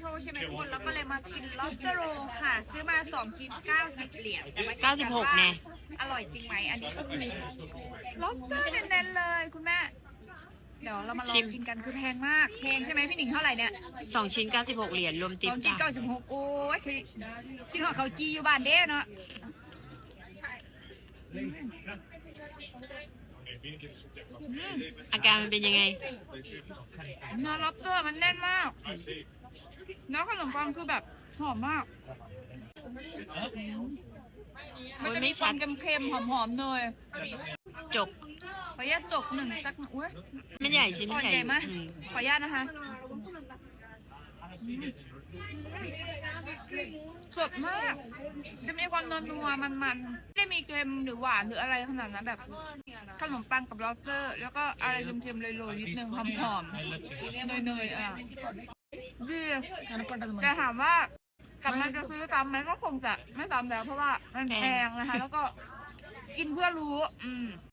โทใช่ไหมทุกคนแล้วก็เลยมากิน lobster roll ค่ะ ซื้อมา2ชิ้น90เหรียญจะมาชิมกันว่า96แน่อร่อยจริงไหมอันนี้ก็คือ lobster เน้นๆเลยคุณแม่ เดี๋ยวเรามาลองกินกันคือแพงมากแพงใช่ไหมพี่หนิงเท่าไหร่เนี่ยสองชิ้น 96 เหรียญรวมสติ๊บองชิ้นจ้ะเก้าสิบหกโอ้ยใช่กินหัวเขาจีอยู่บ้านเด้เนาะ อาการมันเป็นยังไง เนื้อ lobster มันแน่นมากเนื้อขนมปังคือแบบหอมมาก มันจะมีความเค็มๆหอมๆเนยจกขออนุญาตจกหนึ่งสักอุ้ยไม่ใหญ่ชิ้นก่อนใหญ่ใหญ่มากอืม ขออนุญาตนะคะ สดมาก จะมีความนัวนัวๆมันๆ ไม่ได้มีเค็มหรือหวานหรืออะไรขนาดนั้นแบบขนมปังกับลอสเตอร์ แล้วก็อะไรเค็มๆโรยๆนิดนึงหอมๆเนยๆอะดีแต่ถามว่ากลับมาจะซื้อซ้ำไหมก็คงจะไม่ซ้ำแล้วเพราะว่ามันแพงนะคะ แล้วก็กินเพื่อรู้ อืม